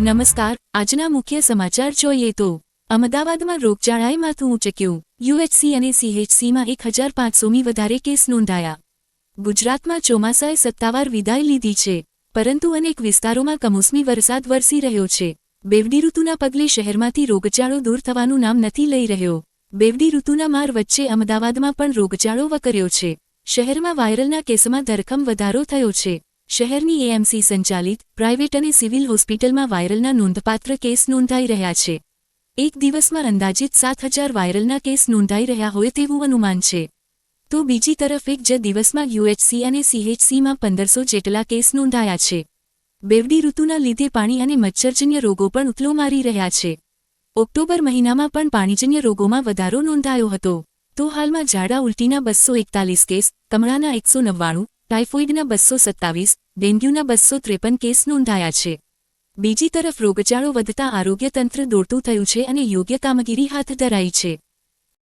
નમસ્કાર, આજના મુખ્ય સમાચાર જોઈએ તો, અમદાવાદમાં રોગચાળાએ માથું ઊંચક્યું યુએચસી અને સીએચસીમાં એક હજાર પાંચસોમી વધારે કેસ નોંધાયા. ગુજરાતમાં ચોમાસાએ સત્તાવાર વિદાય લીધી છે, પરંતુ અનેક વિસ્તારોમાં કમોસમી વરસાદ વરસી રહ્યો છે. બેવડી ઋતુના પગલે શહેરમાંથી રોગચાળો દૂર થવાનું નામ નથી લઈ રહ્યો. બેવડી ઋતુના માર વચ્ચે અમદાવાદમાં પણ રોગચાળો વકર્યો છે. શહેરમાં વાયરલના કેસમાં ધરખમ વધારો થયો છે. શહેરની એએમસી સંચાલિત પ્રાઇવેટ અને સિવિલ હોસ્પિટલમાં વાયરલના નોંધપાત્ર કેસ નોંધાઈ રહ્યા છે. એક દિવસમાં અંદાજિત સાત હજાર વાયરલના કેસ નોંધાઈ રહ્યા હોય તેવું અનુમાન છે. તો બીજી તરફ એક જ દિવસમાં યુએચસી અને સીએચસીમાં પંદરસો જેટલા કેસ નોંધાયા છે. બેવડી ઋતુના લીધે પાણી અને મચ્છરજન્ય રોગો પણ ઉથલો મારી રહ્યા છે. ઓક્ટોબર મહિનામાં પણ પાણીજન્ય રોગોમાં વધારો નોંધાયો હતો. તો હાલમાં ઝાડા ઉલટીના બસો એકતાલીસ કેસ, કમળાના એકસો નવ્વાણું ટાઇફોઇડના બસો સત્તાવીસ, ડેન્ગ્યુના બસો ત્રેપન કેસ નોંધાયા છે. બીજી તરફ રોગચાળો વધતા આરોગ્ય તંત્ર દોડતું થયું છે અને યોગ્ય કામગીરી હાથ ધરાઈ છે.